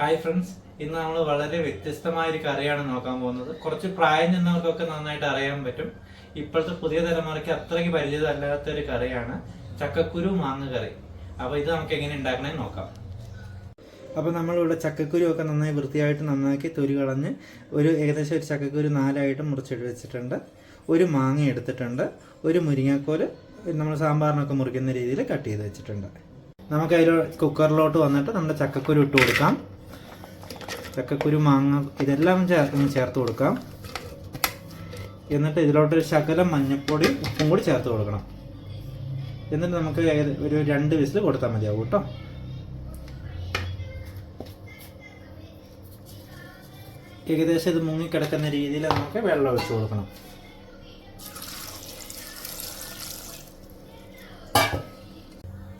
Hi friends ഇന്ന് നമ്മൾ വളരെ വ്യത്യസ്തമായ ഒരു കറിയാണ് നോക്കാൻ പോകുന്നത്. കുറച്ച് പ്രായം ചെന്നവർക്കൊക്കെ നന്നായിട്ട് അറിയാൻ പറ്റും. ഇപ്പോഴത്തെ പുതിയ തലമുറയ്ക്ക് അത്രയ്ക്ക് പരിചിതമല്ലാത്ത ഒരു കറിയാണ് ചക്കക്കുരു മാങ്ങ കറി അപ്പോൾ ഇത് നമുക്ക് എങ്ങനെ ഉണ്ടാക്കണേ നോക്കാം. അപ്പോൾ നമ്മളിവിടെ ചക്കക്കുരു ഒക്കെ നന്നായി വൃത്തിയായിട്ട് നന്നാക്കി തൊലി കളഞ്ഞ് ഒരു ഏകദേശം ഒരു ചക്കക്കുരു നാലായിട്ട് മുറിച്ചിട്ട് വെച്ചിട്ടുണ്ട്. ഒരു മാങ്ങ എടുത്തിട്ടുണ്ട്. ഒരു മുരിങ്ങാക്കോൽ നമ്മൾ സാമ്പാറിനൊക്കെ മുറിക്കുന്ന രീതിയിൽ കട്ട് ചെയ്ത് വെച്ചിട്ടുണ്ട്. നമുക്ക് അതിൽ കുക്കറിലോട്ട് വന്നിട്ട് നമ്മുടെ ചക്കക്കുരു ഇട്ട് കൊടുക്കാം. ചക്കക്കുരു മാങ്ങ ഇതെല്ലാം ചേർത്ത് ചേർത്ത് കൊടുക്കാം. എന്നിട്ട് ഇതിലോട്ട് ശകലം മഞ്ഞപ്പൊടി ഉപ്പും കൂടി ചേർത്ത് കൊടുക്കണം. എന്നിട്ട് നമുക്ക് ഒരു രണ്ട് വിസിൽ കൊടുത്താൽ മതിയാവും കേട്ടോ. ഏകദേശം ഇത് മുങ്ങിക്കിടക്കുന്ന രീതിയിൽ നമുക്ക് വെള്ളം ഒഴിച്ചു കൊടുക്കണം.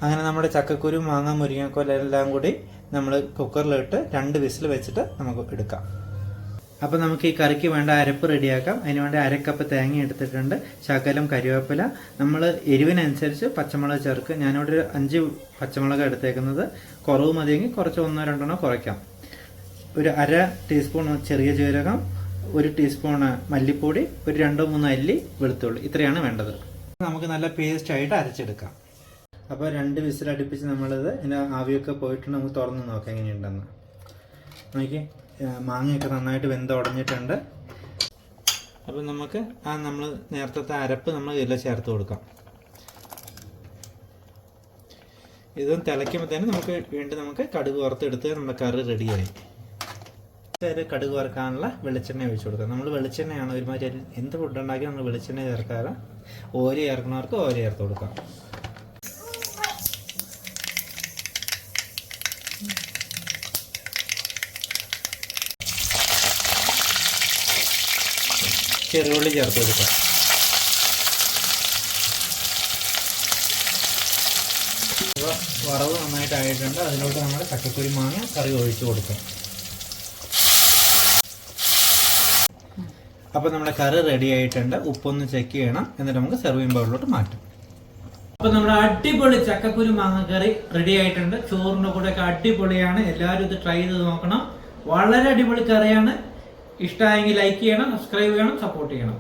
അങ്ങനെ നമ്മുടെ ചക്കക്കുരു മാങ്ങ മുരിങ്ങക്കോല എല്ലാം കൂടി നമ്മൾ കുക്കറിലിട്ട് രണ്ട് വിസിൽ വെച്ചിട്ട് നമുക്ക് എടുക്കാം. അപ്പോൾ നമുക്ക് ഈ കറിക്ക് വേണ്ട അരപ്പ് റെഡിയാക്കാം. അതിന് വേണ്ട അരക്കപ്പ് തേങ്ങ എടുത്തിട്ടുണ്ട്. ശകലം കരിവേപ്പില. നമ്മൾ എരിവിനനുസരിച്ച് പച്ചമുളക് ചേർക്കുക. ഞാനിവിടെ ഒരു അഞ്ച് പച്ചമുളക് എടുത്തേക്കുന്നത്. കുറവ് മതിയെങ്കിൽ കുറച്ച് ഒന്നോ രണ്ടെണ്ണോ കുറയ്ക്കാം. ഒരു അര ടീസ്പൂൺ ചെറിയ ജീരകം ഒരു ടീസ്പൂൺ മല്ലിപ്പൊടി ഒരു രണ്ടോ മൂന്നോ അല്ലി വെളുത്തുള്ളി. ഇത്രയാണ് വേണ്ടത്. നമുക്ക് നല്ല പേസ്റ്റ് ആയിട്ട് അരച്ചെടുക്കാം. അപ്പോൾ രണ്ട് വിസിൽ അടുപ്പിച്ച് നമ്മളത് ഇതിന്റെ ആവിയൊക്കെ പോയിട്ട് നമുക്ക് തുറന്ന് നോക്കാം എങ്ങനെയുണ്ടെന്ന്. നോക്കി മാങ്ങയൊക്കെ നന്നായിട്ട് വെന്ത് ഉടഞ്ഞിട്ടുണ്ട്. അപ്പോൾ നമുക്ക് ആ നമ്മൾ നേരത്തെ അരപ്പ് നമ്മൾ ഇതിൽ ചേർത്ത് കൊടുക്കാം. ഇതും തിളയ്ക്കുമ്പോഴത്തേനും നമുക്ക് വീണ്ടും നമുക്ക് കടുക് വറുത്തെടുത്ത് നമ്മുടെ കറി റെഡിയായി. ഒരു കടുക് വറുക്കാനുള്ള വെളിച്ചെണ്ണ ഒഴിച്ചു കൊടുക്കാം. നമ്മൾ വെളിച്ചെണ്ണയാണ് ഒരുമാതിരി എന്ത് ഫുഡ് ഉണ്ടാക്കി നമ്മൾ വെളിച്ചെണ്ണ ചേർക്കാറ് ഓരി ചേർക്കുന്നവർക്ക് ഓരി ചേർത്ത് കൊടുക്കാം. ചെറുള്ളി ചേർത്ത് കൊടുക്കാം. വറവ് നന്നായിട്ട് ആയിട്ടുണ്ട് അതിലോട്ട് നമ്മൾ ചക്കക്കുരി മാങ്ങ കറി ഒഴിച്ചു കൊടുക്കാം. അപ്പോൾ നമ്മുടെ കറി റെഡി ആയിട്ടുണ്ട്. ഉപ്പൊന്ന് ചെക്ക് ചെയ്യണം. എന്നിട്ട് നമുക്ക് സെർവിംഗ് ബൗളിലോട്ട് മാറ്റാം. അപ്പൊ നമ്മുടെ അടിപൊളി ചക്കക്കുരു മാങ്ങ കറി റെഡി ആയിട്ടുണ്ട്. ചോറിന്റെ കൂടെ ഒക്കെ അടിപൊളിയാണ്. എല്ലാവരും ഇത് ട്രൈ ചെയ്ത് നോക്കണം. വളരെ അടിപൊളി കറിയാണ്. ഇഷ്ടമായെങ്കിൽ ലൈക്ക് ചെയ്യണം സബ്സ്ക്രൈബ് ചെയ്യണം സപ്പോർട്ട് ചെയ്യണം.